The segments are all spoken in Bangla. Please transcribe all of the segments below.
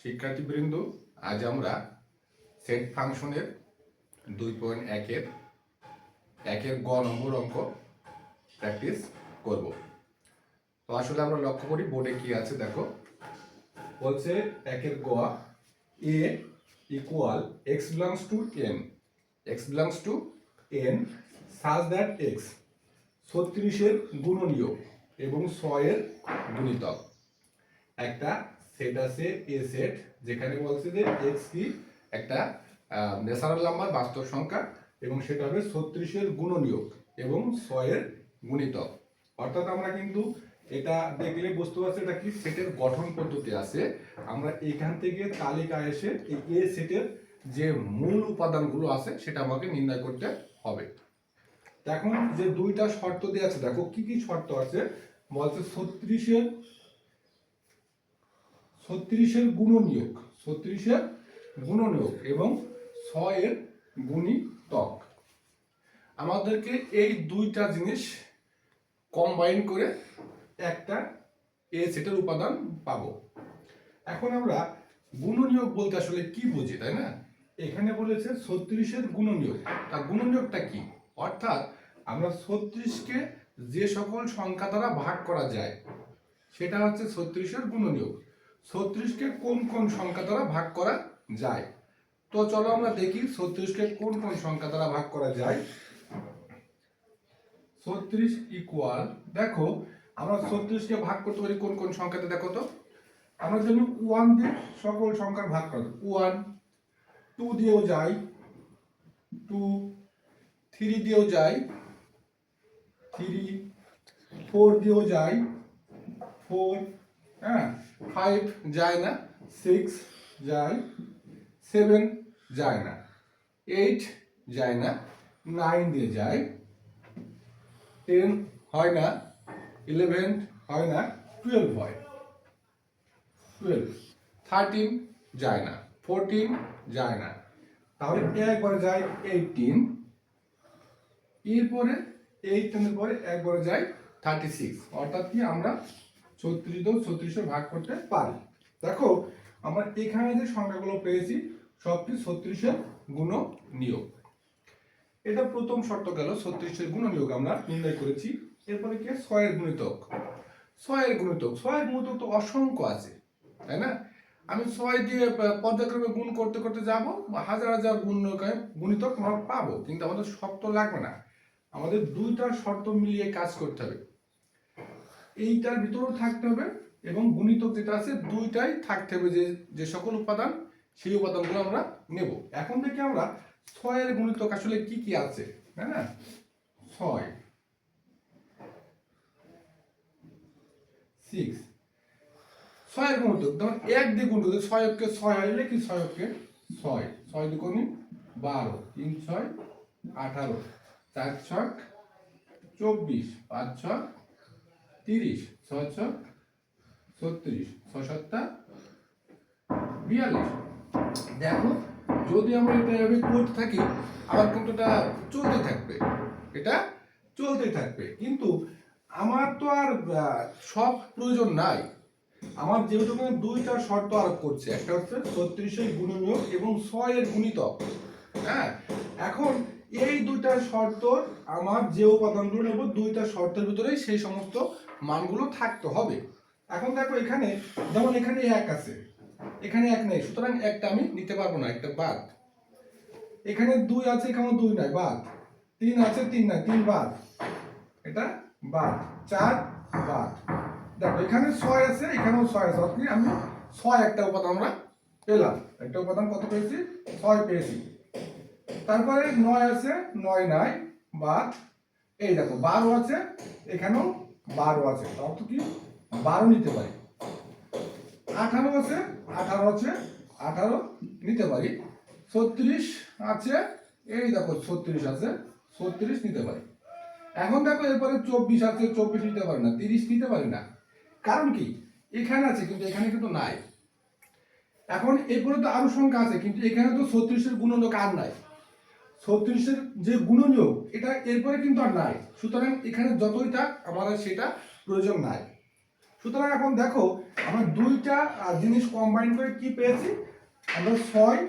শিক্ষার্থীবৃন্দ, আজ আমরা সেট ফাংশনের দুই পয়েন্ট একের একের গ নম্বর অঙ্ক প্র্যাকটিস করব। তো আসলে আমরা লক্ষ্য করি বোর্ডে কি আছে, দেখো। বলছে একের গ, a equal x belongs to N x belongs to N such that x ছত্রিশের গুণনীয় এবং ছয়ের গুণিতক। একটা সেট এ সেট যেখানে বলছে যে এক্স কি একটা ন্যাচারাল নাম্বার, বাস্তব সংখ্যা, এবং সেটা হবে ছত্রিশের গুণনীয়ক এবং ছয়ের গুণিতক। অর্থাৎ আমরা কিন্তু এটা দেখলে বুঝতে পারছি এটা কি সেটের গঠন পদ্ধতি আছে। আমরা এখান থেকে তালিকা এসে এই এ সেটের যে মূল উপাদানগুলো আছে সেটা আমাকে নির্ণয় করতে হবে। এখন যে দুইটা শর্ত দেওয়া আছে, দেখো কি কি শর্ত আছে? বলছে ছত্রিশের ছত্রিশের গুণনীয়ক ছত্রিশের গুণনীয়ক এবং ছয়ের গুণিতক। আমাদেরকে এই দুইটা জিনিস কম্বাইন করে একটা এ সেটের উপাদান পাবো। এখন আমরা গুণনীয়ক বলতে আসলে কি বুঝি, তাই না? এখানে বলেছে ছত্রিশের গুণনীয়ক তার গুণনীয়কটা কি? অর্থাৎ আমরা ছত্রিশকে যে সকল সংখ্যা দ্বারা ভাগ করা যায়, সেটা হচ্ছে ছত্রিশের গুণনীয়ক ছত্রিশকে কোন কোন সংখ্যা দ্বারা ভাগ করা যায়? তো চলো আমরা দেখি ছত্রিশকে কোন কোন সংখ্যা দ্বারা ভাগ করা যায়। ছত্রিশ ইকুয়াল দেখো, আমরা ছত্রিশকে ভাগ করতে পারি কোন কোন সংখ্যাতে, দেখো তো। আমরা জানি ওয়ান দিয়ে সকল সংখ্যার ভাগ করা ওয়ান টু দিয়েও যাই টু থ্রি দিয়েও যাই থ্রি ফোর দিয়েও যাই ফোর হ্যাঁ ফাইভ যায় না সিক্স যায় সেভেন যায় না এইট যায় না নাইন দিয়ে যায় টেন হয় না ইলেভেন হয় না টুয়েলভ হয় টুয়েলভ থার্টিন যায় না ফোরটিন যায় না, তাহলে একবারে যায় এইটিন এরপরে এইটিনের পরে একবারে যায় থার্টি সিক্স অর্থাৎ কি আমরা ছত্রিশ দশ ছত্রিশে ভাগ করতে পারি। দেখো, আমরা এখানে যে সংখ্যাগুলো পেয়েছি, সবটি ছত্রিশের গুণ নিয়োগ। এটা প্রথম শর্ত গেল ছত্রিশের গুণ নিয়োগ আমরা নির্ণয় করেছি। এরপরে কি? ছয়ের গুণিতক। ছয়ের গুণিতক। ছয়ের গুণিতক তো অসংখ্য আছে, তাই না? আমি ছয় দিয়ে পর্যায়ক্রমে গুণ করতে করতে যাব, হাজার হাজার গুণ গুণিতক আমরা পাবো, কিন্তু আমাদের শর্ত লাগবে না। আমাদের দুইটা শর্ত মিলিয়ে কাজ করতে হবে। এইটার ভিতরেও থাকতে হবে এবং গুণিতক যেটা আছে দুইটাই থাকতে হবে যে যে সকল উপাদান, সেই উপাদানগুলো আমরা নেব। এখন থেকে আমরা ছয়ের গুণিতক আসলে কি কি আছে? তাই না ছয় সিক্স ছয়ের গুণিতক, যেমন এক দিয়ে গুণ করতে ছয় ছয় আইলে কি ছয় ছয়? ছয় দুগুণি বারো। তিন, ছয়, আঠারো। চার ছক চব্বিশ। পাঁচ ছক তিরিশ, ছয় ছক ছত্রিশ, ছয় সত্তা বিয়াল্লিশ। দেখো, যদি আমরা এটা এভাবে করতে থাকি, আমার কিন্তু এটা চলতে থাকবে। এটা চলতে থাকবে। কিন্তু আমার তো আর সব প্রয়োজন নাই। আমার যেহেতু দুইটা শর্ত আরোপ করছে, একটা হচ্ছে ছত্রিশের গুণনীয়ক এবং ছয়ের গুণিতক। হ্যাঁ এখন এই দুইটা শর্ত, আমার যে উপাদানগুলো নেব, দুইটা শর্তের ভিতরেই সেই সমস্ত মানগুলো থাকতে, হবে। এখন দেখো এখানে, যেমন এখানে এক আছে, এখানে এক নেই, সুতরাং একটা আমি নিতে পারব না, একটা বাদ। এখানে দুই আছে এখানে দুই নাই, বাদ। তিন আছে, তিন নাই, তিন বাদ। এটা বাদ, চার বাদ। দেখো, এখানে ছয় আছে, এখানেও ছয় আছে, অর্থাৎ আমি ছয় একটা উপাদান আমরা পেলাম। একটা উপাদান কত পেয়েছি? ছয় পেয়েছি। তারপরে নয় আছে, নয় নাই, বাদ। এই দেখো, বারো আছে, এখানেও বারো আছে। অর্থ কি? বারো নিতে পারি। আঠারো আছে আঠারো আছে, আঠারো নিতে পারি। ছত্রিশ আছে, এই দেখো ছত্রিশ আছে, ছত্রিশ নিতে পারি। এখন দেখো এরপরে চব্বিশ আছে, চব্বিশ নিতে পারি না, তিরিশ নিতে পারি না। কারণ কি? এখানে আছে, কিন্তু এখানে কিন্তু নাই। এখন এরপরে তো আরও সংখ্যা আছে, কিন্তু এখানে তো ছত্রিশের গুণনীয়ক আর নাই। ছত্রিশের যে গুণনীয়ক এটা এরপরে কিন্তু আর নাই। সুতরাং এখানে যতই থাক আমার সেটা প্রয়োজন নাই। সুতরাং এখন দেখো, আমরা দুইটা জিনিস কম্বাইন করে কি পেয়েছি? আমরা ছয়,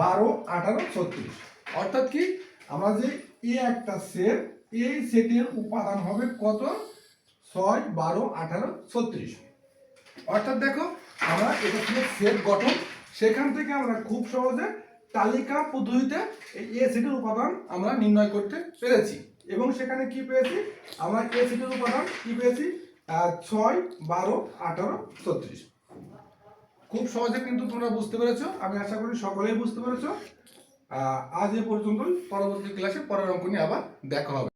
বারো, আঠারো, ছত্রিশ। অর্থাৎ কি, আমরা যে এ একটা সেট এই সেটের উপাদান হবে কত? ছয়, বারো, আঠারো, ছত্রিশ। অর্থাৎ দেখো, আমরা এটা ছিল সেট গঠন, সেখান থেকে আমরা খুব সহজে তালিকা পদ্ধতিতে এই এ সেটের উপাদান আমরা নির্ণয় করতে পেরেছি। এবং সেখানে কি পেয়েছি? আমরা এ সেটের উপাদান কি পেয়েছি? ছয়, বারো, আঠারো, ছত্রিশ। খুব সহজে কিন্তু তোমরা বুঝতে পেরেছ। আমি আশা করি সকলেই বুঝতে পেরেছ। আজ এ পর্যন্তই। পরবর্তী ক্লাসে পরের অঙ্ক নিয়ে আবার দেখা হবে।